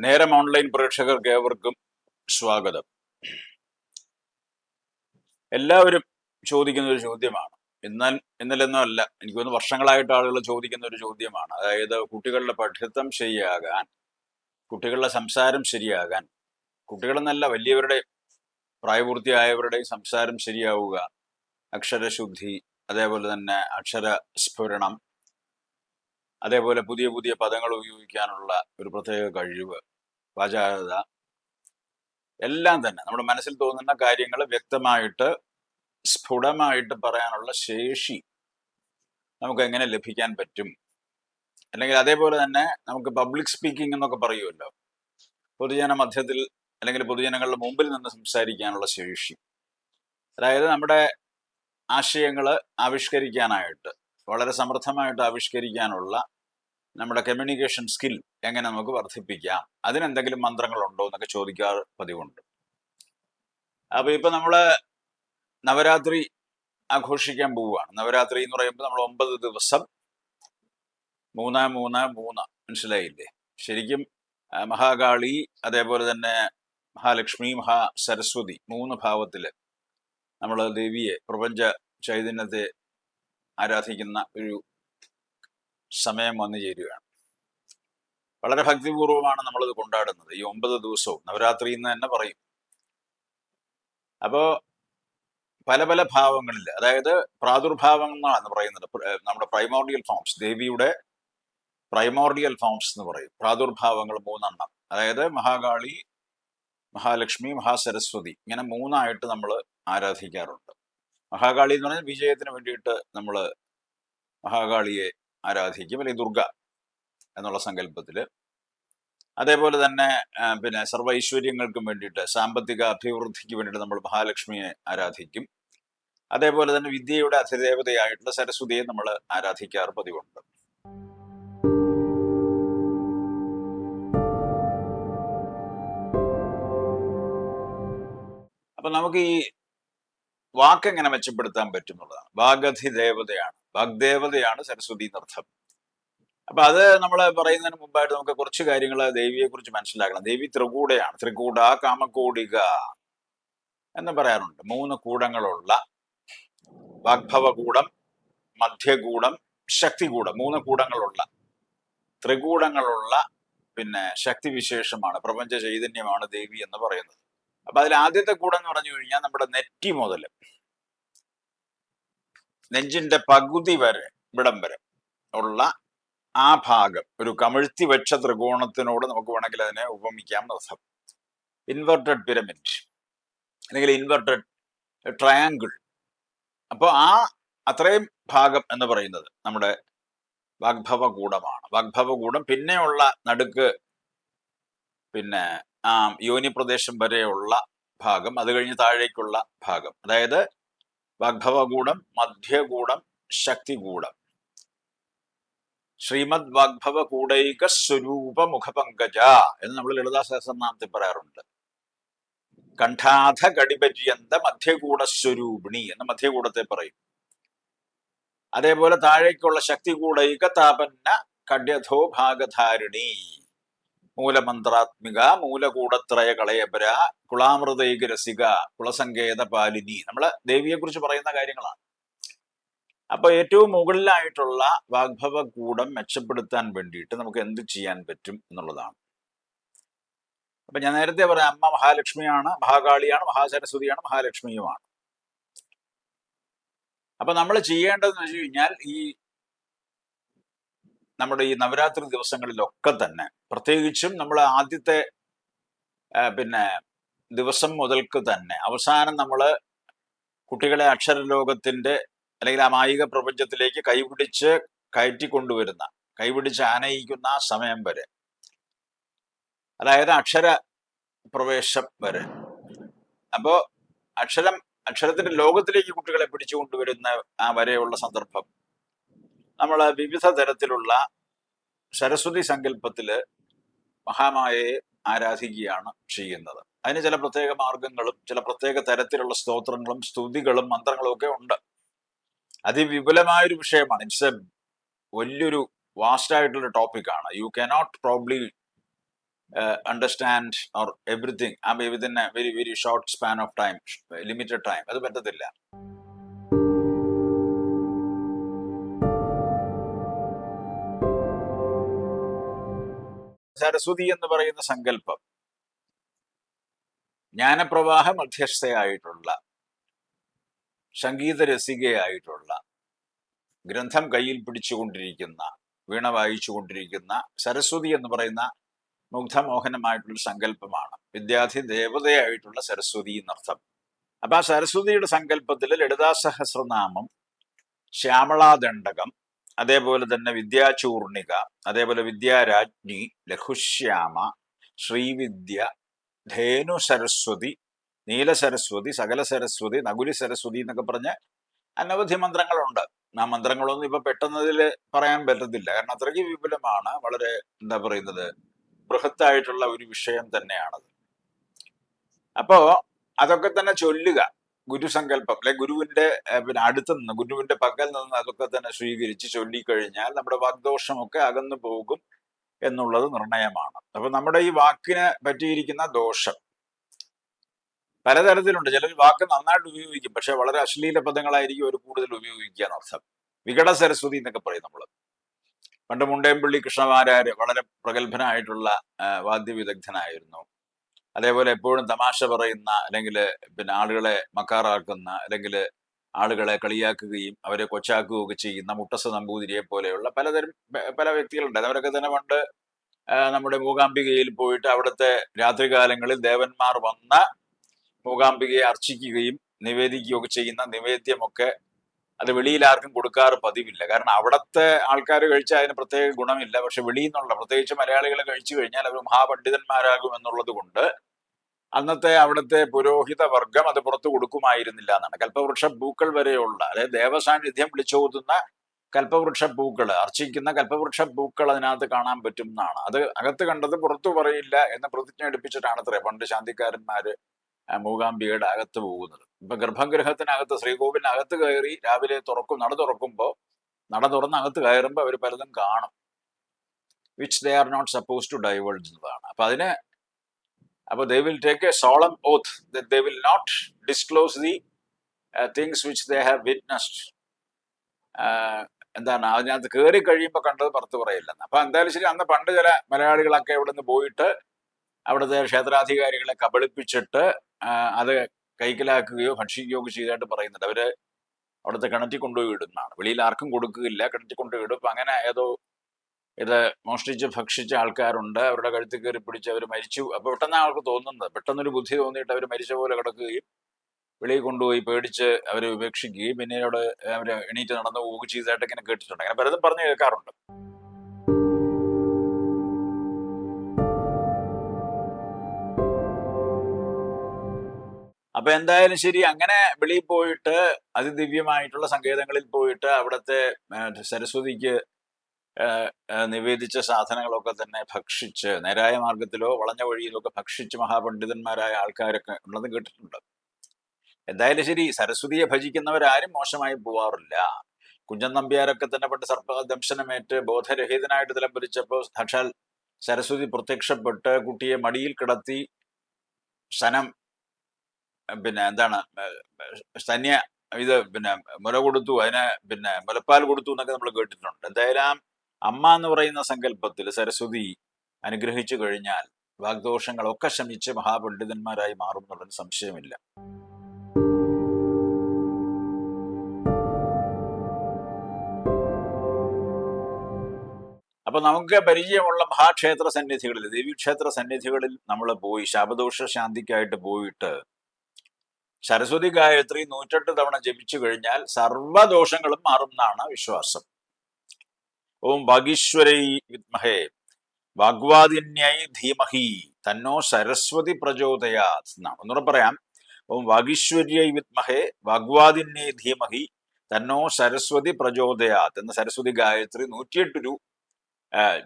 നേരം ഓൺലൈൻ പ്രേക്ഷകർക്ക് ഏവർക്കും സ്വാഗതം. എല്ലാവരും ചോദിക്കുന്ന ഒരു ചോദ്യമാണ്. എന്നാൽ ഇന്നലെന്നോ അല്ല. എനിക്ക് തോന്നുന്നു വർഷങ്ങളായിട്ട് ആളുകൾ ചോദിക്കുന്ന ഒരു ചോദ്യമാണ്. അതായത് കുട്ടികളുടെ പഠിത്തം ശരിയാകാൻ കുട്ടികളുടെ സംസാരം ശരിയാകാൻ കുട്ടികളെന്നല്ല വലിയവരുടെ പ്രായപൂർത്തിയായവരുടെയും സംസാരം ശരിയാവുക അക്ഷരശുദ്ധി അതേപോലെ തന്നെ അക്ഷര സ്ഫുരണം അതേപോലെ പുതിയ പുതിയ പദങ്ങൾ ഉപയോഗിക്കാനുള്ള ഒരു പ്രത്യേക കഴിവ് വാചാലത എല്ലാം തന്നെ. നമ്മുടെ മനസ്സിൽ തോന്നുന്ന കാര്യങ്ങൾ വ്യക്തമായിട്ട് സ്ഫുടമായിട്ട് പറയാനുള്ള ശേഷി നമുക്ക് എങ്ങനെ ലഭിക്കാൻ പറ്റും? അല്ലെങ്കിൽ അതേപോലെ തന്നെ നമുക്ക് പബ്ലിക് സ്പീക്കിംഗ് എന്നൊക്കെ പറയുമല്ലോ. പൊതുജന മധ്യത്തിൽ അല്ലെങ്കിൽ പൊതുജനങ്ങളുടെ മുമ്പിൽ നിന്ന് സംസാരിക്കാനുള്ള ശേഷി. അതായത് നമ്മുടെ ആശയങ്ങൾ ആവിഷ്കരിക്കാനായിട്ട്. വളരെ സമർത്ഥമായിട്ട് ആവിഷ്കരിക്കാനുള്ള നമ്മുടെ കമ്മ്യൂണിക്കേഷൻ സ്കിൽ എങ്ങനെ നമുക്ക് വർദ്ധിപ്പിക്കാം? അതിനെന്തെങ്കിലും മന്ത്രങ്ങളുണ്ടോ എന്നൊക്കെ ചോദിക്കാറ് പതിവുണ്ട്. അപ്പോൾ ഇപ്പൊ നമ്മൾ നവരാത്രി ആഘോഷിക്കാൻ പോവുകയാണ്. നവരാത്രി എന്ന് പറയുമ്പോൾ നമ്മൾ ഒമ്പത് ദിവസം മൂന്ന് മൂന്ന് മൂന്ന് മനസ്സിലായില്ലേ? ശരിക്കും മഹാകാളി അതേപോലെ തന്നെ മഹാലക്ഷ്മി മഹാ സരസ്വതി മൂന്ന് ഭാവത്തിൽ നമ്മൾ ദേവിയെ പ്രപഞ്ച ചൈതന്യത്തെ ആരാധിക്കുന്ന ഒരു സമയം വന്നു ചേരുകയാണ്. വളരെ ഭക്തിപൂർവമാണ് നമ്മളത് കൊണ്ടാടുന്നത്. ഈ ഒമ്പത് ദിവസവും നവരാത്രി എന്ന് തന്നെ പറയും. അപ്പോ പല പല ഭാവങ്ങളിൽ അതായത് പ്രാദുർഭാവങ്ങളാണ് പറയുന്നത്. നമ്മുടെ പ്രൈമോർഡിയൽ ഫോംസ് ദേവിയുടെ പ്രൈമോർഡിയൽ ഫോംസ് എന്ന് പറയും. പ്രാദുർഭാവങ്ങൾ മൂന്നെണ്ണം. അതായത് മഹാകാളി മഹാലക്ഷ്മി മഹാസരസ്വതി ഇങ്ങനെ മൂന്നായിട്ട് നമ്മൾ ആരാധിക്കാറുണ്ട്. മഹാകാളി എന്ന് പറഞ്ഞാൽ വിജയത്തിന് വേണ്ടിയിട്ട് നമ്മൾ മഹാകാളിയെ ആരാധിക്കും അല്ലെങ്കിൽ ദുർഗ എന്നുള്ള സങ്കല്പത്തിൽ അതേപോലെ തന്നെ പിന്നെ സർവ ഐശ്വര്യങ്ങൾക്കും വേണ്ടിയിട്ട് സാമ്പത്തിക അഭിവൃദ്ധിക്ക് വേണ്ടിയിട്ട് നമ്മൾ മഹാലക്ഷ്മിയെ ആരാധിക്കും. അതേപോലെ തന്നെ വിദ്യയുടെ അധിദേവതയായിട്ടുള്ള സരസ്വതിയെ നമ്മൾ ആരാധിക്കാറ് പതിവുണ്ട്. അപ്പൊ നമുക്ക് ഈ വാക്കെങ്ങനെ മെച്ചപ്പെടുത്താൻ പറ്റും എന്നുള്ളതാണ് വാഗധി ദേവതയാണ് വാഗ്ദേവതയാണ് സരസ്വതി എന്നർത്ഥം അപ്പൊ അത് നമ്മൾ പറയുന്നതിന് മുമ്പായിട്ട് നമുക്ക് കുറച്ച് കാര്യങ്ങൾ ദേവിയെ കുറിച്ച് മനസ്സിലാക്കണം. ദേവി ത്രികൂടയാണ്. ത്രികൂട കാമകൂടിക എന്ന് പറയാറുണ്ട്. മൂന്ന് കൂടങ്ങളുള്ള വാഗ്ഭവകൂടം മധ്യകൂടം ശക്തികൂടം മൂന്ന് കൂടങ്ങളുള്ള ത്രികൂടങ്ങളുള്ള പിന്നെ ശക്തിവിശേഷമാണ്. പ്രപഞ്ച ചൈതന്യമാണ് ദേവി എന്ന് പറയുന്നത്. അപ്പൊ അതിൽ ആദ്യത്തെ കൂടം എന്ന് പറഞ്ഞു കഴിഞ്ഞാൽ നമ്മുടെ നെറ്റി മുതൽ നെഞ്ചിന്റെ പകുതി വരെ വിടം വരെ ഉള്ള ആ ഭാഗം ഒരു കമിഴ്ത്തി വെച്ച ത്രികോണത്തിനോട് നമുക്ക് വേണമെങ്കിൽ അതിനെ ഉപമിക്കാം അർത്ഥം ഇൻവെർട്ടഡ് പിരമിഡ് അല്ലെങ്കിൽ ഇൻവെർട്ടഡ് ട്രയാങ്കിൾ അപ്പോൾ ആ അത്രയും ഭാഗം എന്ന് പറയുന്നത് നമ്മുടെ വാഗ്ഭവകൂടമാണ് വാഗ്ഭവകൂടം പിന്നെയുള്ള നടുക്ക് പിന്നെ ആ യോനി പ്രദേശം വരെയുള്ള ഭാഗം അത് കഴിഞ്ഞ് താഴേക്കുള്ള ഭാഗം. അതായത് വാഗ്ഭവകൂടം മധ്യകൂടം ശക്തികൂടം ശ്രീമദ് വാഗ്ഭവ കൂടൈക സ്വരൂപ മുഖപങ്കജ എന്ന് നമ്മൾ ലളിതാ സഹസ്രനാമത്തിൽ പറയാറുണ്ട്. കണ്ഠാധ കടിപര്യന്ത മധ്യകൂട സ്വരൂപിണി എന്ന മധ്യകൂടത്തെ പറയും. അതേപോലെ താഴേക്കുള്ള ശക്തികൂടൈക താപന്ന കഠ്യഥോ ഭാഗധാരിണി. മൂലമന്ത്രാത്മിക മൂലകൂടത്രയ കളയപര കുളാമൃതൈക രസിക കുളസങ്കേത പാലിനി നമ്മൾ ദേവിയെ കുറിച്ച് പറയുന്ന കാര്യങ്ങളാണ്. അപ്പൊ ഏറ്റവും മുകളിലായിട്ടുള്ള വാഗ്ഭവ കൂടം മെച്ചപ്പെടുത്താൻ വേണ്ടിയിട്ട് നമുക്ക് എന്ത് ചെയ്യാൻ പറ്റും എന്നുള്ളതാണ്. അപ്പൊ ഞാൻ നേരത്തെ പറയാം അമ്മ മഹാലക്ഷ്മിയാണ് മഹാകാളിയാണ് മഹാസരസ്വതിയാണ് മഹാലക്ഷ്മിയുമാണ്. അപ്പൊ നമ്മൾ ചെയ്യേണ്ടതെന്ന് വെച്ച് കഴിഞ്ഞാൽ ഈ നമ്മുടെ ഈ നവരാത്രി ദിവസങ്ങളിലൊക്കെ തന്നെ പ്രത്യേകിച്ചും നമ്മൾ ആദ്യത്തെ പിന്നെ ദിവസം മുതൽക്ക് തന്നെ അവസാനം നമ്മൾ കുട്ടികളെ അക്ഷരലോകത്തിന്റെ അല്ലെങ്കിൽ ആ മായിക പ്രപഞ്ചത്തിലേക്ക് കൈപിടിച്ച് കയറ്റി കൊണ്ടുവരുന്ന കൈപിടിച്ച് ആനയിക്കുന്ന ആ സമയം വരെ. അതായത് അക്ഷര പ്രവേശം വരെ. അപ്പോ അക്ഷരം അക്ഷരത്തിന്റെ ലോകത്തിലേക്ക് കുട്ടികളെ പിടിച്ചു കൊണ്ടുവരുന്ന ആ വരെയുള്ള സന്ദർഭം നമ്മൾ വിവിധ തരത്തിലുള്ള സരസ്വതി സങ്കല്പത്തിൽ മഹാമായയെ ആരാധിക്കുകയാണ് ചെയ്യുന്നത്. അതിന് ചില പ്രത്യേക മാർഗങ്ങളും ചില പ്രത്യേക തരത്തിലുള്ള സ്തോത്രങ്ങളും സ്തുതികളും മന്ത്രങ്ങളും ഒക്കെ ഉണ്ട്. അതിവിപുലമായൊരു വിഷയമാണ്. ഇറ്റ്സ് എ വലിയൊരു വാസ്റ്റ് ആയിട്ടുള്ള ടോപ്പിക്കാണ് you cannot probably understand or everything uh within a very very short span of time limited time അത് പറ്റത്തില്ല. സരസ്വതി എന്ന് പറയുന്ന സങ്കല്പം ജ്ഞാനപ്രവാഹ മധ്യസ്ഥയായിട്ടുള്ള സംഗീത രസികയായിട്ടുള്ള ഗ്രന്ഥം കയ്യിൽ പിടിച്ചുകൊണ്ടിരിക്കുന്ന വീണ വായിച്ചുകൊണ്ടിരിക്കുന്ന സരസ്വതി എന്ന് പറയുന്ന മുഗ്ധമോഹനമായിട്ടുള്ള സങ്കല്പമാണ്. വിദ്യാർത്ഥി ദേവതയായിട്ടുള്ള സരസ്വതി എന്നർത്ഥം. അപ്പൊ ആ സരസ്വതിയുടെ സങ്കല്പത്തിൽ ലളിതാ സഹസ്രനാമം ശ്യാമളാദണ്ഡകം അതേപോലെ തന്നെ വിദ്യാചൂർണിക അതേപോലെ വിദ്യാരാജ്ഞി ലഘുശ്യാമ ശ്രീവിദ്യ ധേനു സരസ്വതി നീല സരസ്വതി സകല സരസ്വതി നകുലി സരസ്വതി എന്നൊക്കെ പറഞ്ഞ് അനവധി മന്ത്രങ്ങളുണ്ട്. ആ മന്ത്രങ്ങളൊന്നും ഇപ്പൊ പെട്ടെന്നതിൽ പറയാൻ പറ്റത്തില്ല. കാരണം അത്രയ്ക്ക് വിപുലമാണ്. വളരെ എന്താ പറയുന്നത്? ബൃഹത്തായിട്ടുള്ള ഒരു വിഷയം തന്നെയാണത്. അപ്പോ അതൊക്കെ തന്നെ ചൊല്ലുക. ഗുരുസങ്കല്പം അല്ലെ ഗുരുവിന്റെ പിന്നെ അടുത്ത് നിന്ന് ഗുരുവിന്റെ പക്കൽ നിന്ന് അതൊക്കെ തന്നെ സ്വീകരിച്ച് ചൊല്ലിക്കഴിഞ്ഞാൽ നമ്മുടെ വാഗ്ദോഷമൊക്കെ അകന്നു പോകും എന്നുള്ളത് നിർണയമാണ്. അപ്പൊ നമ്മുടെ ഈ വാക്കിന് പറ്റിയിരിക്കുന്ന ദോഷം പലതരത്തിലുണ്ട്. ചിലർ വാക്ക് നന്നായിട്ട് ഉപയോഗിക്കും പക്ഷെ വളരെ അശ്ലീല പദങ്ങളായിരിക്കും അവർ കൂടുതൽ ഉപയോഗിക്കുക എന്നർത്ഥം. വികട സരസ്വതി എന്നൊക്കെ പറയും നമ്മൾ പണ്ട് മുണ്ടേമ്പള്ളി കൃഷ്ണമാരാര് വളരെ പ്രഗത്ഭനായിട്ടുള്ള വാദ്യവിദഗ്ധനായിരുന്നു. അതേപോലെ എപ്പോഴും തമാശ പറയുന്ന അല്ലെങ്കിൽ പിന്നെ ആളുകളെ മക്കാറാക്കുന്ന അല്ലെങ്കിൽ ആളുകളെ കളിയാക്കുകയും അവരെ കൊച്ചാക്കുകയും ഒക്കെ ചെയ്യുന്ന മുട്ടസ നമ്പൂതിരിയെ പോലെയുള്ള പലതരം പല വ്യക്തികളുണ്ട്. അവരൊക്കെ തന്നെ പണ്ട് നമ്മുടെ മൂകാംബികയിൽ പോയിട്ട് അവിടുത്തെ രാത്രികാലങ്ങളിൽ ദേവന്മാർ വന്ന മൂകാംബികയെ അർച്ചിക്കുകയും നിവേദിക്കുകയൊക്കെ ചെയ്യുന്ന നിവേദ്യമൊക്കെ അത് വെളിയിൽ ആർക്കും കൊടുക്കാറ് പതിവില്ല. കാരണം അവിടുത്തെ ആൾക്കാർ കഴിച്ചാൽ അതിന് പ്രത്യേക ഗുണമില്ല. പക്ഷെ വെളിയിൽ നിന്നുള്ള പ്രത്യേകിച്ച് മലയാളികൾ കഴിച്ചു കഴിഞ്ഞാൽ അവർ മഹാപണ്ഡിതന്മാരാകും എന്നുള്ളത് കൊണ്ട് അന്നത്തെ അവിടുത്തെ പുരോഹിത വർഗം അത് പുറത്തു കൊടുക്കുമായിരുന്നില്ല എന്നാണ്. കൽപ്പവൃക്ഷ പൂക്കൾ വരെയുള്ള അതായത് ദേവസാന്നിധ്യം വിളിച്ചോതുന്ന കൽപ്പവൃക്ഷ പൂക്കൾ അർച്ചിക്കുന്ന കൽപ്പവൃക്ഷ പൂക്കൾ അതിനകത്ത് കാണാൻ പറ്റും എന്നാണ്. അത് അകത്ത് കണ്ടത് പുറത്തു പറയില്ല എന്ന് പ്രതിജ്ഞ എടുപ്പിച്ചിട്ടാണ് അത്രേ പണ്ട് ശാന്തിക്കാരന്മാര് മൂകാംബികയുടെ അകത്ത് പോകുന്നത്. ഇപ്പൊ ഗർഭഗൃഹത്തിനകത്ത് ശ്രീകോവിലിനകത്ത് കയറി രാവിലെ തുറക്കും നട തുറക്കുമ്പോൾ നട തുറന്ന് അകത്ത് കയറുമ്പോൾ അവർ പലതും കാണും. Which they are not supposed to diverse എന്നതാണ്. അപ്പൊ അതിന് അപ്പൊ they will take a solemn oath they will not disclose the things which they have witnessed എന്താണ്? അതിനകത്ത് കയറി കഴിയുമ്പോൾ കണ്ടത് പുറത്ത് പറയില്ലെന്ന്. അപ്പൊ എന്തായാലും ശരി അന്ന് പണ്ട് ചില മലയാളികളൊക്കെ ഇവിടെ നിന്ന് പോയിട്ട് അവിടുത്തെ ക്ഷേത്രാധികാരികളെ കബളിപ്പിച്ചിട്ട് അത് കൈക്കലാക്കുകയോ ഭക്ഷിക്കുകയോ ഒക്കെ ചെയ്തായിട്ട് പറയുന്നുണ്ട്. അവർ അവിടുത്തെ കിണറ്റിൽ കൊണ്ടുപോയി ഇടുന്നതാണ് വെളിയിൽ ആർക്കും കൊടുക്കുകയില്ല കിണറ്റിൽ കൊണ്ടുപോയി ഇടും അങ്ങനെ ഏതോ ഇത് മോഷ്ടിച്ച് ഭക്ഷിച്ച ആൾക്കാരുണ്ട്. അവരുടെ കഴുത്തിൽ കയറി പിടിച്ച് അവർ മരിച്ചു. അപ്പൊ പെട്ടെന്ന് ആൾക്ക് തോന്നുന്നത്. പെട്ടെന്നൊരു ബുദ്ധി തോന്നിയിട്ട് അവർ മരിച്ച പോലെ കിടക്കുകയും വെളിയിൽ കൊണ്ടുപോയി പേടിച്ച് അവരെ ഉപേക്ഷിക്കുകയും പിന്നീട് അവർ എണീറ്റ് നടന്ന് പോവുകയും ചെയ്തതായിട്ട് ഇങ്ങനെ കേട്ടിട്ടുണ്ട്. അങ്ങനെ പലതും പറഞ്ഞു കേൾക്കാറുണ്ട്. അപ്പൊ എന്തായാലും ശരി അങ്ങനെ വെളിയിൽ പോയിട്ട് അതിദിവ്യമായിട്ടുള്ള സങ്കേതങ്ങളിൽ പോയിട്ട് അവിടുത്തെ സരസ്വതിക്ക് നിവേദിച്ച സാധനങ്ങളൊക്കെ തന്നെ ഭക്ഷിച്ച് നേരായ മാർഗത്തിലോ വളഞ്ഞ വഴിയിലോ ഒക്കെ ഭക്ഷിച്ച് മഹാപണ്ഡിതന്മാരായ ആൾക്കാരൊക്കെ ഉള്ളത് കേട്ടിട്ടുണ്ട്. എന്തായാലും ശരി സരസ്വതിയെ ഭജിക്കുന്നവരാരും മോശമായി പോവാറില്ല. കുഞ്ചൻ നമ്പ്യാരൊക്കെ തന്നെ പണ്ട് സർപ്പദംശനമേറ്റ് ബോധരഹിതനായിട്ട് തിലംബരിച്ചപ്പോൾ സാക്ഷാൽ സരസ്വതി പ്രത്യക്ഷപ്പെട്ട് കുട്ടിയെ മടിയിൽ കിടത്തി ശനം പിന്നെ എന്താണ് സന്യ ഇത് പിന്നെ മുല കൊടുത്തു അതിന് പിന്നെ മുലപ്പാൽ കൊടുത്തു എന്നൊക്കെ നമ്മൾ കേട്ടിട്ടുണ്ട്. എന്തായാലും അമ്മ എന്ന് പറയുന്ന സങ്കല്പത്തിൽ സരസ്വതി അനുഗ്രഹിച്ചു കഴിഞ്ഞാൽ വാഗ്ദോഷങ്ങളൊക്കെ ശമിച്ച് മഹാപണ്ഡിതന്മാരായി മാറും എന്നുള്ളൊരു സംശയമില്ല. അപ്പൊ നമുക്ക് പരിചയമുള്ള മഹാക്ഷേത്ര സന്നിധികളിൽ ദേവീക്ഷേത്ര സന്നിധികളിൽ നമ്മൾ പോയി ശാപദോഷ ശാന്തിക്കായിട്ട് പോയിട്ട് സരസ്വതി ഗായത്രി നൂറ്റെട്ട് തവണ ജപിച്ചു കഴിഞ്ഞാൽ സർവദോഷങ്ങളും മാറും എന്നാണ് വിശ്വാസം. ഓം ഭാഗീശ്വരൈ വിദ്മഹേ. വാഗ്വാദിന്യൈ ധീമഹി. തന്നോ സരസ്വതി പ്രചോദയാത് ഒന്നുകൂടെ പറയാം. ഓം വാഗീശ്വര്യൈ വിദ്മഹേ വാഗ്വാദിന്യൈ ധീമഹി തന്നോ സരസ്വതി പ്രചോദയാത് എന്ന സരസ്വതി ഗായത്രി നൂറ്റിയെട്ട് രൂ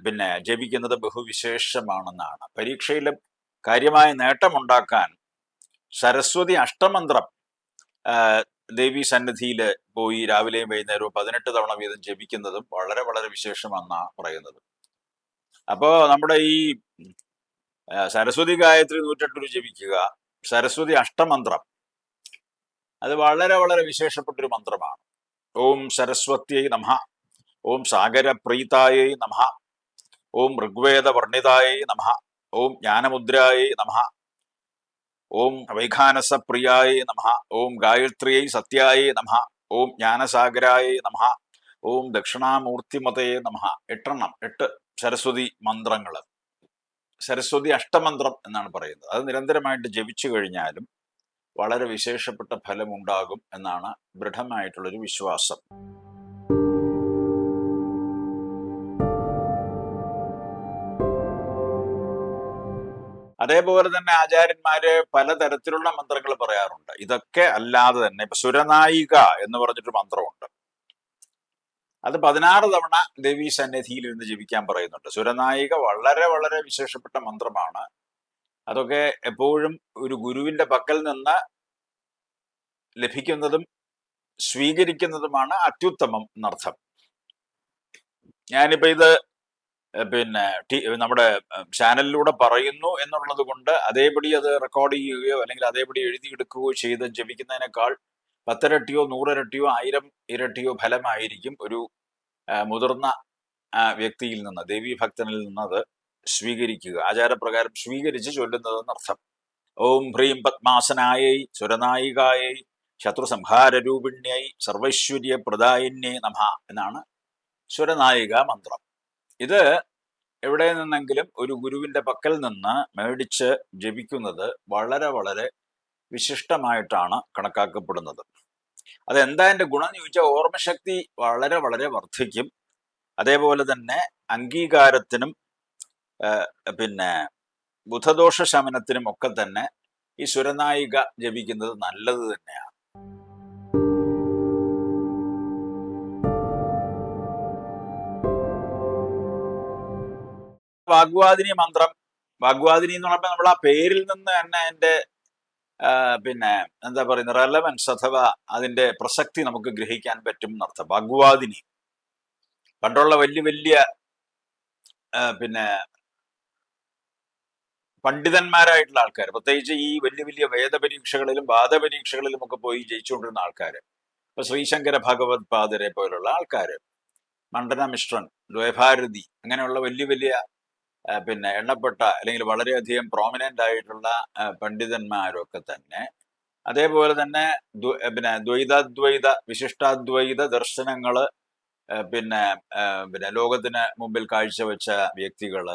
പിന്നെ ജപിക്കുന്നത് ബഹുവിശേഷമാണെന്നാണ്. പരീക്ഷയിൽ കാര്യമായ നേട്ടമുണ്ടാക്കാൻ സരസ്വതി അഷ്ടമന്ത്രം ദേവി സന്നിധിയിൽ പോയി രാവിലെയും വൈകുന്നേരവും പതിനെട്ട് തവണ വീതം ജപിക്കുന്നതും വളരെ വളരെ വിശേഷമെന്നാണ് പറയുന്നത്. അപ്പോ നമ്മുടെ ഈ സരസ്വതി ഗായത്രി നൂറ്റെട്ടൊരു ജപിക്കുക സരസ്വതി അഷ്ടമന്ത്രം അത് വളരെ വളരെ വിശേഷപ്പെട്ടൊരു മന്ത്രമാണ്. ഓം സരസ്വത്യൈ നമ ഓം സാഗരപ്രീതായൈ നമ ഓം ഋഗ്വേദ വർണിതായൈ നമ ഓം ജ്ഞാനമുദ്രായൈ നമ ഓം വൈഖാനസപ്രിയായൈ നമ ഓം ഗായത്രിയൈ സത്യായ നമ ഓം ജ്ഞാനസാഗരായ നമ ഓം ദക്ഷിണാമൂർത്തിമതയെ നമ എട്ടെണ്ണം എട്ട് സരസ്വതി മന്ത്രങ്ങൾ സരസ്വതി അഷ്ടമന്ത്രം എന്നാണ് പറയുന്നത്. അത് നിരന്തരമായിട്ട് ജപിച്ചു കഴിഞ്ഞാലും വളരെ വിശേഷപ്പെട്ട ഫലമുണ്ടാകും എന്നാണ് ദൃഢമായിട്ടുള്ളൊരു വിശ്വാസം. അതേപോലെ തന്നെ ആചാര്യന്മാര് പലതരത്തിലുള്ള മന്ത്രങ്ങൾ പറയാറുണ്ട്. ഇതൊക്കെ അല്ലാതെ തന്നെ ഇപ്പൊ സുരനായിക എന്ന് പറഞ്ഞിട്ട് മന്ത്രമുണ്ട്. അത് പതിനാറ് തവണ ദേവീ സന്നിധിയിൽ ഇരുന്ന് ജപിക്കാൻ പറയുന്നുണ്ട്. സുരനായിക വളരെ വളരെ വിശേഷപ്പെട്ട മന്ത്രമാണ്. അതൊക്കെ എപ്പോഴും ഒരു ഗുരുവിന്റെ പക്കൽ നിന്ന് ലഭിക്കുന്നതും സ്വീകരിക്കുന്നതുമാണ് അത്യുത്തമം എന്നർത്ഥം. ഞാനിപ്പോ ഇത് പിന്നെ നമ്മുടെ ചാനലിലൂടെ പറയുന്നു എന്നുള്ളത് കൊണ്ട് അതേപടി അത് റെക്കോർഡ് ചെയ്യുകയോ അല്ലെങ്കിൽ അതേപടി എഴുതിയെടുക്കുകയോ ചെയ്ത് ജപിക്കുന്നതിനേക്കാൾ പത്തിരട്ടിയോ നൂറിരട്ടിയോ ആയിരം ഇരട്ടിയോ ഫലമായിരിക്കും ഒരു മുതിർന്ന വ്യക്തിയിൽ നിന്ന് ദേവീഭക്തനിൽ നിന്ന് അത് സ്വീകരിക്കുക. ആചാരപ്രകാരം സ്വീകരിച്ച് ചൊല്ലുന്നതെന്നർത്ഥം. ഓം ഹ്രീം പത്മാസനായൈ സുരനായികായൈ ശത്രുസംഹാരരൂപിണ്യൈ സർവൈശ്വര്യ പ്രദായിന്യേ നമ എന്നാണ് സുരനായിക മന്ത്രം. ഇത് എവിടെ നിന്നെങ്കിലും ഒരു ഗുരുവിന്റെ പക്കൽ നിന്ന് മേടിച്ച് ജപിക്കുന്നത് വളരെ വളരെ വിശിഷ്ടമായിട്ടാണ് കണക്കാക്കപ്പെടുന്നത്. അതെന്താ എന്റെ ഗുണം എന്ന് ചോദിച്ചാൽ ഓർമ്മശക്തി വളരെ വളരെ വർദ്ധിക്കും. അതേപോലെ തന്നെ അംഗീകാരത്തിനും പിന്നെ ബുധദോഷ ശമനത്തിനും ഒക്കെ തന്നെ ഈ സുരനായിക ജപിക്കുന്നത് നല്ലത് തന്നെയാണ്. വാഗ്വാദിനി മന്ത്രം. വാഗ്വാദിനി എന്ന് പറയുമ്പോൾ നമ്മൾ ആ പേരിൽ നിന്ന് തന്നെ അതിന്റെ പിന്നെ എന്താ പറയുന്നത് റെലവൻസ് അഥവാ അതിന്റെ പ്രസക്തി നമുക്ക് ഗ്രഹിക്കാൻ പറ്റും എന്നർത്ഥം. വാഗ്വാദിനി. പണ്ടുള്ള വലിയ വലിയ പിന്നെ പണ്ഡിതന്മാരായിട്ടുള്ള ആൾക്കാർ പ്രത്യേകിച്ച് ഈ വലിയ വലിയ വേദപരീക്ഷകളിലും വാദപരീക്ഷകളിലും ഒക്കെ പോയി ജയിച്ചുകൊണ്ടിരുന്ന ആൾക്കാർ ഇപ്പൊ ശ്രീശങ്കര ഭഗവത് പാദരെ പോലുള്ള ആൾക്കാർ മണ്ഡന മിശ്രൻ ദ്വൈഭാരതി അങ്ങനെയുള്ള വലിയ വലിയ പിന്നെ എണ്ണപ്പെട്ട അല്ലെങ്കിൽ വളരെയധികം പ്രോമിനന്റ് ആയിട്ടുള്ള പണ്ഡിതന്മാരൊക്കെ തന്നെ. അതേപോലെ തന്നെ പിന്നെ ദ്വൈതാദ്വൈത വിശിഷ്ടാദ്വൈത ദർശനങ്ങൾ പിന്നെ പിന്നെ ലോകത്തിന് മുമ്പിൽ കാഴ്ചവെച്ച വ്യക്തികൾ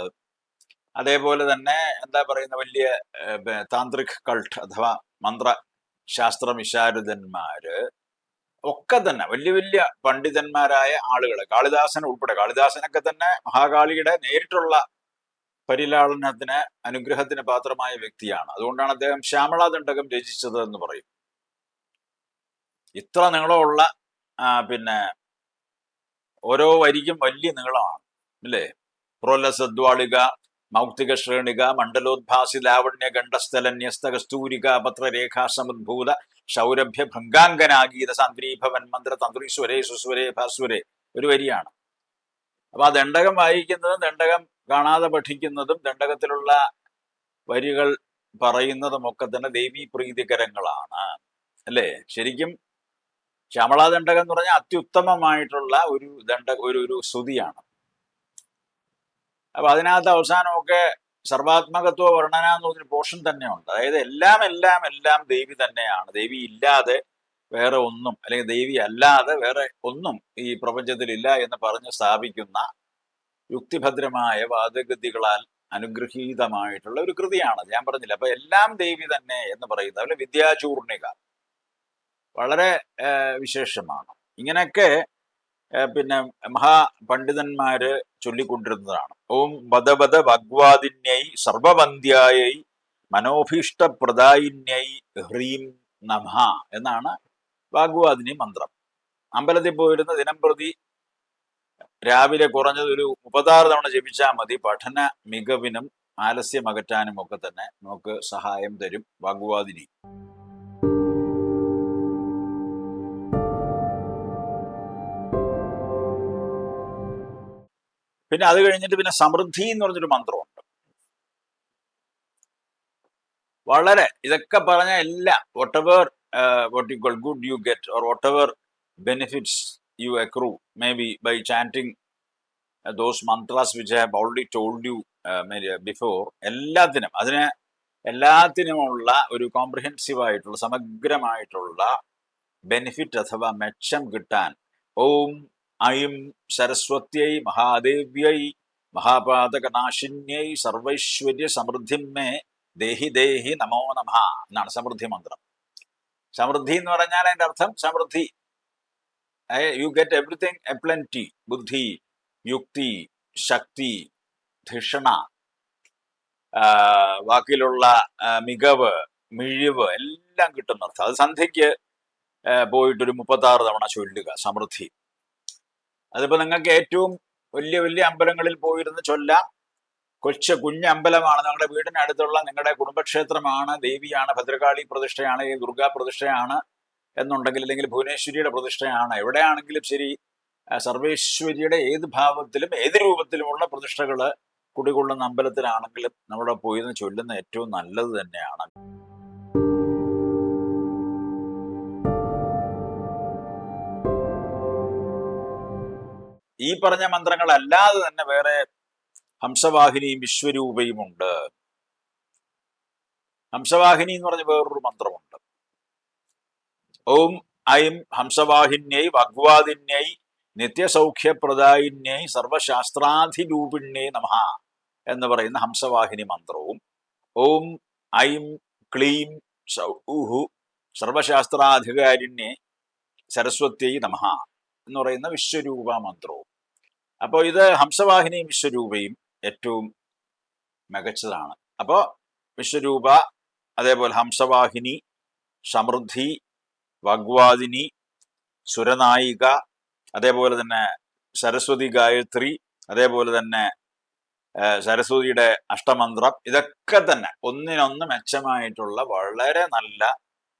അതേപോലെ തന്നെ എന്താ പറയുന്ന വലിയ താന്ത്രിക് കൾട്ട് അഥവാ മന്ത്ര ശാസ്ത്ര വിശാരദന്മാര് ഒക്കെ തന്നെ വലിയ വലിയ പണ്ഡിതന്മാരായ ആളുകൾ കാളിദാസൻ ഉൾപ്പെടെ കാളിദാസനൊക്കെ തന്നെ മഹാകാളിയുടെ നേരിട്ടുള്ള പരിലാളനത്തിന് അനുഗ്രഹത്തിന് പാത്രമായ വ്യക്തിയാണ്. അതുകൊണ്ടാണ് അദ്ദേഹം ശ്യാമള ദണ്ഡകം രചിച്ചത് എന്ന് പറയും. ഇത്ര നീളമുള്ള പിന്നെ ഓരോ വരിക്കും വലിയ നീളമാണ് അല്ലേ? പ്രോലസദ്വാളിക മൗക്തിക ശ്രേണിക മണ്ഡലോദ്ഭാസി ലാവണ്യ ഗണ്ഡസ്ഥലന്യസ്ത സ്തൂരിക പത്രരേഖാ സമുദ്ഭൂത സൗരഭ്യ ഭൃംഗാംഗനാഗീത സാന്ദ്രീഭവൻ മന്ത്ര തന്ത്രീശ്വരേ സുസ്വരേ ഭാസ്വരേ ഒരു വരിയാണ്. അപ്പൊ ആ ദണ്ഡകം വായിക്കുന്നത് ദണ്ഡകം കാണാതെ പഠിക്കുന്നതും ദണ്ഡകത്തിലുള്ള വരികൾ പറയുന്നതും ഒക്കെ തന്നെ ദേവീ പ്രീതികരങ്ങളാണ്. അല്ലേ? ശരിക്കും ശ്യാമളാ ദണ്ഡകം എന്ന് പറഞ്ഞാൽ അത്യുത്തമമായിട്ടുള്ള ഒരു ദണ്ഡ ഒരു ഒരു സ്തുതിയാണ്. അപ്പൊ അതിനകത്ത് അവസാനമൊക്കെ സർവാത്മകത്വ വർണന എന്ന് പറഞ്ഞൊരു പോർഷൻ തന്നെയുണ്ട്. അതായത് എല്ലാം എല്ലാം എല്ലാം ദേവി തന്നെയാണ്. ദേവി ഇല്ലാതെ വേറെ ഒന്നും അല്ലെങ്കിൽ ദേവി അല്ലാതെ വേറെ ഒന്നും ഈ പ്രപഞ്ചത്തിലില്ല എന്ന് പറഞ്ഞ് സ്ഥാപിക്കുന്ന യുക്തിഭദ്രമായ വാദഗതികളാൽ അനുഗ്രഹീതമായിട്ടുള്ള ഒരു കൃതിയാണ് ഞാൻ പറഞ്ഞില്ല അപ്പൊ എല്ലാം ദേവി തന്നെ എന്ന് പറയുന്നത് അതുപോലെ വിദ്യാചൂർണിക. വളരെ വിശേഷമാണ്. ഇങ്ങനെയൊക്കെ പിന്നെ മഹാപണ്ഡിതന്മാര് ചൊല്ലിക്കൊണ്ടിരുന്നതാണ്. ഓം ബദബദ ഭഗ്വാദിന്യൈ സർവവന്ധ്യായൈ മനോഭീഷ്ടപ്രദായിന്യൈ ഹ്രീം നമ എന്നാണ് വാഗ്വാദിനി മന്ത്രം. അമ്പലത്തിൽ പോയിരുന്ന ദിനം പ്രതി രാവിലെ കുറഞ്ഞത് ഒരു മുപ്പത്താറ് തവണ ജപിച്ചാൽ മതി. പഠന മികവിനും ആലസ്യം അകറ്റാനും ഒക്കെ തന്നെ നമുക്ക് സഹായം തരും. വാഗ്വാദിനി പിന്നെ അത് കഴിഞ്ഞിട്ട് പിന്നെ സമൃദ്ധി എന്ന് പറഞ്ഞൊരു മന്ത്രമുണ്ട്. വളരെ ഇതൊക്കെ പറഞ്ഞ എല്ലാം whatever what you call good you get or what benefits you accrue may be by chanting those mantras which have already told you before എല്ലാത്തിനും അതിന് എല്ലാത്തിനുമുള്ള ഒരു കോംപ്രിഹെൻസീവ് ആയിട്ടുള്ള സമഗ്രമായിട്ടുള്ള ബെനിഫിറ്റ് അഥവാ മെച്ചം കിട്ടാൻ ഓം ഐം സരസ്വത്യൈ മഹാദേവ്യൈ മഹാപാതകനാശിന്യൈ സർവൈശ്വര്യ സമൃദ്ധിമേ ദേഹി ദേഹി നമോ നമ എന്നാണ് സമൃദ്ധി മന്ത്രം. സമൃദ്ധി എന്ന് പറഞ്ഞാൽ അതിന്റെ അർത്ഥം സമൃദ്ധി. യു ഗെറ്റ് എവറിഥിങ് എപ്ലന്റി ബുദ്ധി യുക്തി ശക്തി ധിഷണ വാക്കിലുള്ള മികവ് മിഴിവ് എല്ലാം കിട്ടുന്നർത്ഥം അത് സന്ധ്യയ്ക്ക് പോയിട്ടൊരു മുപ്പത്താറ് തവണ ചൊല്ലുക സമൃദ്ധി. അതിപ്പോൾ നിങ്ങൾക്ക് ഏറ്റവും വലിയ വലിയ അമ്പലങ്ങളിൽ പോയിരുന്ന് ചൊല്ലാം. കൊച്ചു കുഞ്ഞമ്പലമാണ് നിങ്ങളുടെ വീടിനടുത്തുള്ള നിങ്ങളുടെ കുടുംബക്ഷേത്രമാണ് ദേവിയാണ് ഭദ്രകാളി പ്രതിഷ്ഠയാണ് ദുർഗാ പ്രതിഷ്ഠയാണ്. എന്നുണ്ടെങ്കിൽ അല്ലെങ്കിൽ ഭുവനേശ്വരിയുടെ പ്രതിഷ്ഠയാണ്. എവിടെയാണെങ്കിലും ശരി സർവേശ്വരിയുടെ ഏത് ഭാവത്തിലും ഏത് രൂപത്തിലുമുള്ള പ്രതിഷ്ഠകൾ കുടികൊള്ളുന്ന അമ്പലത്തിലാണെങ്കിലും നമ്മുടെ പോയി ചൊല്ലുന്ന ഏറ്റവും നല്ലത് തന്നെയാണ്. ഈ പറഞ്ഞ മന്ത്രങ്ങളല്ലാതെ തന്നെ വേറെ ഹംസവാഹിനിയും വിശ്വരൂപയും ഉണ്ട് ഹംസവാഹിനി എന്ന് പറഞ്ഞ വേറൊരു മന്ത്രമുണ്ട്. ഓം ഐം ഹംസവാഹിന്യൈ വഗ്വാദിന്യൈ നിത്യസൗഖ്യപ്രദായിന്യൈ സർവശാസ്ത്രാധിരൂപിണ്യേ നമ എന്ന് പറയുന്ന ഹംസവാഹിനി മന്ത്രവും ഓം ഐം ക്ലീം സൗഹു സർവശാസ്ത്രാധികാരിണ്യേ സരസ്വത്യൈ നമ എന്ന് പറയുന്ന വിശ്വരൂപ മന്ത്രവും. അപ്പോൾ ഇത് ഹംസവാഹിനിയും വിശ്വരൂപയും ഏറ്റവും മികച്ചതാണ്. അപ്പോൾ വിശ്വരൂപ അതേപോലെ ഹംസവാഹിനി സമൃദ്ധി വാഗ്വാദിനി സുരനായിക അതേപോലെ തന്നെ സരസ്വതി ഗായത്രി അതേപോലെ തന്നെ സരസ്വതിയുടെ അഷ്ടമന്ത്രം ഇതൊക്കെ തന്നെ ഒന്നിനൊന്ന് മെച്ചമായിട്ടുള്ള വളരെ നല്ല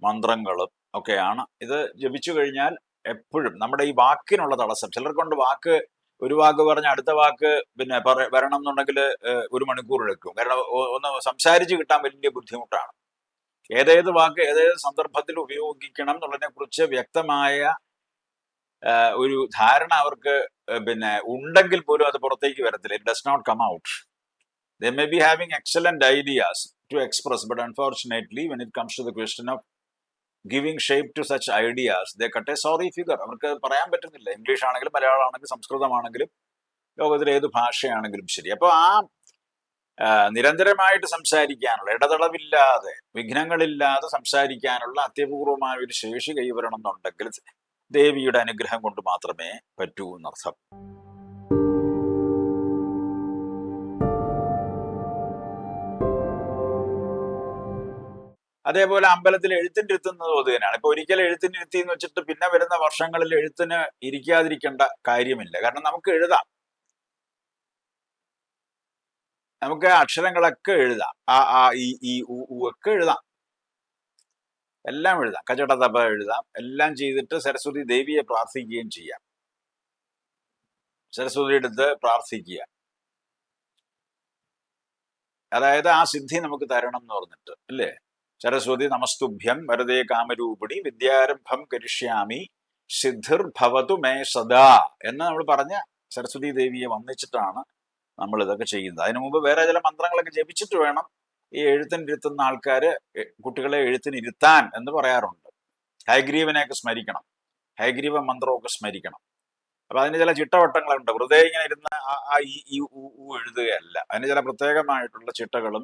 മന്ത്രങ്ങളും ഒക്കെയാണ്. ഇത് ജപിച്ചു കഴിഞ്ഞാൽ എപ്പോഴും നമ്മുടെ ഈ വാക്കിനുള്ള തടസ്സം ചിലർ കൊണ്ട് വാക്ക് ഒരു വാക്ക് പറഞ്ഞ അടുത്ത വാക്ക് പിന്നെ വരണം എന്നുണ്ടെങ്കിൽ ഒരു മണിക്കൂർ എടുക്കും. കാരണം ഒന്ന് സംസാരിച്ച് കിട്ടാൻ വലിയ ബുദ്ധിമുട്ടാണ്. ഏതേത് വാക്ക് ഏതേത് സന്ദർഭത്തിൽ ഉപയോഗിക്കണം എന്നുള്ളതിനെ കുറിച്ച് വ്യക്തമായ ഒരു ധാരണ അവർക്ക് പിന്നെ ഉണ്ടെങ്കിൽ പോലും അത് പുറത്തേക്ക് വരത്തില്ല. It does not come out the may be having excellent ideas to express but unfortunately when it comes to the question of giving shape to such ideas they cut a sorry figure അവർക്ക് പറയാൻ പറ്റുന്നില്ല. English ആണെങ്കിലും മലയാളം ആണെങ്കിലും സംസ്കൃതമാണെങ്കിലും ലോകത്തിലെ ഏത് ഭാഷയാണെങ്കിലും ശരി. അപ്പോൾ ആ നിരന്തരമായിട്ട് സംസാരിക്കാനുള്ള ഇടതളവില്ലാതെ വിഘ്നങ്ങളില്ലാതെ സംസാരിക്കാനുള്ള അത്യപൂർവമായ ഒരു ശേഷി കൈവരണം എന്നുണ്ടെങ്കിൽ ദേവിയുടെ അനുഗ്രഹം കൊണ്ട് മാത്രമേ പറ്റൂ എന്നർത്ഥം. അതേപോലെ അമ്പലത്തിൽ എഴുത്തിനിരുത്തുന്നത് തന്നെയാണ്. ഇപ്പൊ ഒരിക്കലും എഴുത്തിനിരുത്തി എന്ന് വെച്ചിട്ട് പിന്നെ വരുന്ന വർഷങ്ങളിൽ എഴുത്തിന് ഇരിക്കാതിരിക്കേണ്ട കാര്യമില്ല. കാരണം നമുക്ക് എഴുതാം. നമുക്ക് അക്ഷരങ്ങളൊക്കെ എഴുതാം. ആ ആ ഈ ഈ ഒക്കെ എഴുതാം. എല്ലാം എഴുതാം. കച്ചട തപ എഴുതാം. എല്ലാം ചെയ്തിട്ട് സരസ്വതി ദേവിയെ പ്രാർത്ഥിക്കുകയും ചെയ്യാം. സരസ്വതി എടുത്ത് പ്രാർത്ഥിക്കുക. അതായത് ആ സിദ്ധി നമുക്ക് തരണം എന്ന് പറഞ്ഞിട്ട് അല്ലേ? സരസ്വതി നമസ്തുഭ്യം വരതേ കാമരൂപിണി വിദ്യാരംഭം കരിഷ്യാമി സിദ്ധിർ ഭവതു മേ സദാ എന്ന് നമ്മൾ പറഞ്ഞ സരസ്വതി ദേവിയെ വന്നിച്ചിട്ടാണ് നമ്മൾ ഇതൊക്കെ ചെയ്യുന്നത്. അതിനു മുമ്പ് വേറെ ചില മന്ത്രങ്ങളൊക്കെ ജപിച്ചിട്ട് വേണം ഈ എഴുത്തിനിരുത്തുന്ന ആൾക്കാർ കുട്ടികളെ എഴുത്തിനിരുത്താൻ എന്ന് പറയാറുണ്ട്. ഹൈഗ്രീവനെയൊക്കെ സ്മരിക്കണം. ഹൈഗ്രീവ മന്ത്രമൊക്കെ സ്മരിക്കണം. അപ്പൊ അതിന് ചില ചിട്ടവട്ടങ്ങളുണ്ട്. വെറുതെ ഇങ്ങനെ ഇരുന്ന് ആ ഈ എഴുതുകയല്ല. അതിന് ചില പ്രത്യേകമായിട്ടുള്ള ചിട്ടകളും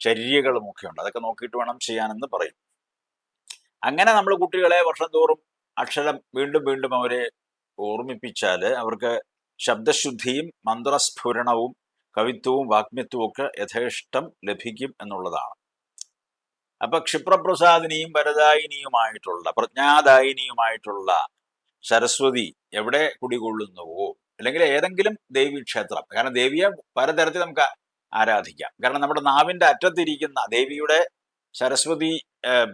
ചര്യകളും ഒക്കെ ഉണ്ട് അതൊക്കെ നോക്കിയിട്ട് വേണം ചെയ്യാനെന്ന് പറയും. അങ്ങനെ നമ്മൾ കുട്ടികളെ വർഷം തോറും അക്ഷരം വീണ്ടും വീണ്ടും അവരെ ഓർമ്മിപ്പിച്ചാൽ അവർക്ക് ശബ്ദശുദ്ധിയും മന്ത്രസ്ഫുരണവും കവിത്വവും വാഗ്മ്യത്വവും ഒക്കെ യഥേഷ്ടം ലഭിക്കും എന്നുള്ളതാണ്. അപ്പൊ ക്ഷിപ്രപ്രസാദിനിയും വരദായിനിയുമായിട്ടുള്ള പ്രജ്ഞാദായിനിയുമായിട്ടുള്ള സരസ്വതി എവിടെ കുടികൊള്ളുന്നുവോ അല്ലെങ്കിൽ ഏതെങ്കിലും ദേവി ക്ഷേത്രം കാരണം ദേവിയെ പലതരത്തിൽ നമുക്ക് ആരാധിക്കാം. കാരണം നമ്മുടെ നാവിന്റെ അറ്റത്തിരിക്കുന്ന ദേവിയുടെ സരസ്വതി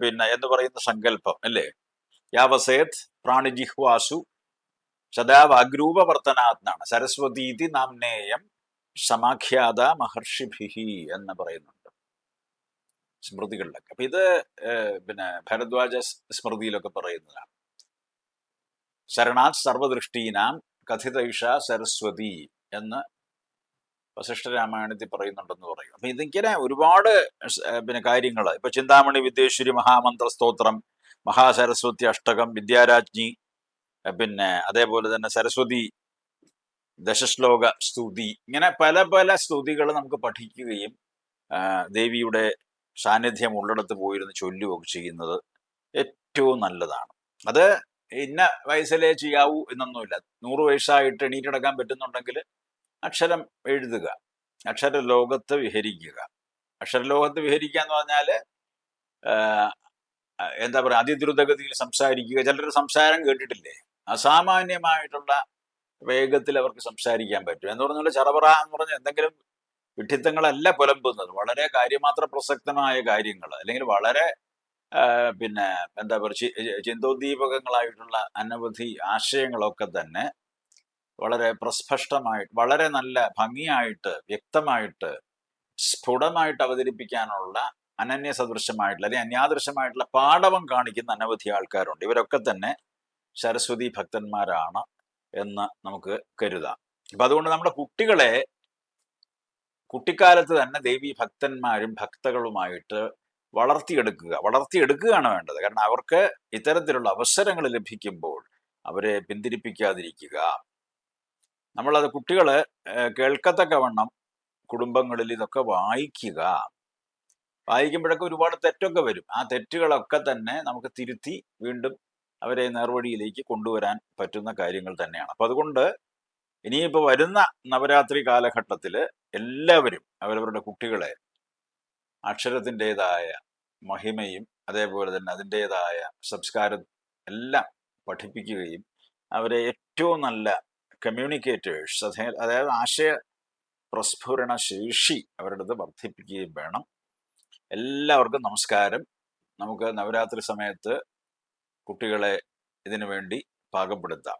പിന്നെ എന്ന് പറയുന്ന സങ്കല്പം അല്ലേ? യാവസേത് പ്രാണിജിഹ്വാസു സദാ വാഗ്രൂപവർത്തനാത്നാണ് സരസ്വതീതി നാംനേയം സമാഖ്യാത മഹർഷിഭിഹി എന്ന് പറയുന്നുണ്ട് സ്മൃതികളിലൊക്കെ. അപ്പൊ ഇത് പിന്നെ ഭരദ്വാജ സ്മൃതിയിലൊക്കെ പറയുന്നതാണ്. ശരണാത് സർവദൃഷ്ടീനാം കഥിതൈഷ സരസ്വതി എന്ന് വസിഷ്ഠ രാമായണത്തിൽ പറയുന്നുണ്ടെന്ന് പറയും. അപ്പൊ ഇതിങ്ങനെ ഒരുപാട് പിന്നെ കാര്യങ്ങൾ ഇപ്പൊ ചിന്താമണി വിദ്യേശ്വരി മഹാമന്ത്ര സ്തോത്രം മഹാസരസ്വതി അഷ്ടകം വിദ്യാരാജ്ഞി പിന്നെ അതേപോലെ തന്നെ സരസ്വതി ദശശ്ലോക സ്തുതി ഇങ്ങനെ പല പല സ്തുതികൾ നമുക്ക് പഠിക്കുകയും ദേവിയുടെ സാന്നിധ്യം ഉള്ളിടത്ത് പോയിരുന്ന് ചൊല്ലുകയൊക്കെ ചെയ്യുന്നത് ഏറ്റവും നല്ലതാണ്. അത് ഇന്ന വയസ്സിലേ ചെയ്യാവൂ എന്നൊന്നുമില്ല. നൂറ് വയസ്സായിട്ട് എണീറ്റടക്കാൻ പറ്റുന്നുണ്ടെങ്കിൽ അക്ഷരം എഴുതുക അക്ഷരലോകത്ത് വിഹരിക്കുക. അക്ഷരലോകത്ത് വിഹരിക്കുക എന്ന് പറഞ്ഞാൽ എന്താ പറയുക അതിദ്രുതഗതിയിൽ സംസാരിക്കുക. ചിലർ സംസാരം കേട്ടിട്ടില്ലേ? അസാമാന്യമായിട്ടുള്ള വേഗത്തിൽ അവർക്ക് സംസാരിക്കാൻ പറ്റും. എന്ന് പറഞ്ഞാൽ ചറപറ എന്ന് പറഞ്ഞ എന്തെങ്കിലും വിഡ്ഢിത്തങ്ങളല്ല പുലമ്പുന്നത്. വളരെ കാര്യമാത്ര പ്രസക്തമായ കാര്യങ്ങൾ. അല്ലെങ്കിൽ വളരെ പിന്നെ എന്താ പറയുക ചിന്തോദ്ദീപകങ്ങളായിട്ടുള്ള അനവധി ആശയങ്ങളൊക്കെ തന്നെ വളരെ പ്രസ്പഷ്ടമായിട്ട് വളരെ നല്ല ഭംഗിയായിട്ട് വ്യക്തമായിട്ട് സ്ഫുടമായിട്ട് അവതരിപ്പിക്കാനുള്ള അനന്യ സദൃശമായിട്ടുള്ള അല്ലെങ്കിൽ അന്യാദൃശമായിട്ടുള്ള പാടവം കാണിക്കുന്ന അനവധി ആൾക്കാരുണ്ട്. ഇവരൊക്കെ തന്നെ സരസ്വതി ഭക്തന്മാരാണ് എന്ന് നമുക്ക് കരുതാം. അപ്പൊ അതുകൊണ്ട് നമ്മുടെ കുട്ടികളെ കുട്ടിക്കാലത്ത് തന്നെ ദേവി ഭക്തന്മാരും ഭക്തകളുമായിട്ട് വളർത്തിയെടുക്കുക വളർത്തിയെടുക്കുകയാണ് വേണ്ടത്. കാരണം അവർക്ക് ഇത്തരത്തിലുള്ള അവസരങ്ങൾ ലഭിക്കുമ്പോൾ അവരെ പിന്തിരിപ്പിക്കാതിരിക്കുക. നമ്മളത് കുട്ടികൾ കേൾക്കത്തക്കവണ്ണം കുടുംബങ്ങളിൽ ഇതൊക്കെ വായിക്കുക. വായിക്കുമ്പോഴൊക്കെ ഒരുപാട് തെറ്റൊക്കെ വരും. ആ തെറ്റുകളൊക്കെ തന്നെ നമുക്ക് തിരുത്തി വീണ്ടും അവരെ നേർവഴിയിലേക്ക് കൊണ്ടുവരാൻ പറ്റുന്ന കാര്യങ്ങൾ തന്നെയാണ്. അപ്പൊ അതുകൊണ്ട് ഇനിയിപ്പോൾ വരുന്ന നവരാത്രി കാലഘട്ടത്തിൽ എല്ലാവരും അവരവരുടെ കുട്ടികളെ അക്ഷരത്തിന്റെതായ മഹിമയും അതേപോലെ തന്നെ അതിന്റെതായ സംസ്കാരം എല്ലാം പഠിപ്പിക്കുകയും അവരെ ഏറ്റവും നല്ല കമ്മ്യൂണിക്കേറ്റേഴ്സ് അതായത് ആശയ പ്രസ്ഫുരണ ശേഷി അവരുടെ വർദ്ധിപ്പിക്കുകയും വേണം. എല്ലാവർക്കും നമസ്കാരം. നമുക്ക് നവരാത്രി സമയത്ത് കുട്ടികളെ ഇതിനു വേണ്ടി പാകപ്പെടുത്താം.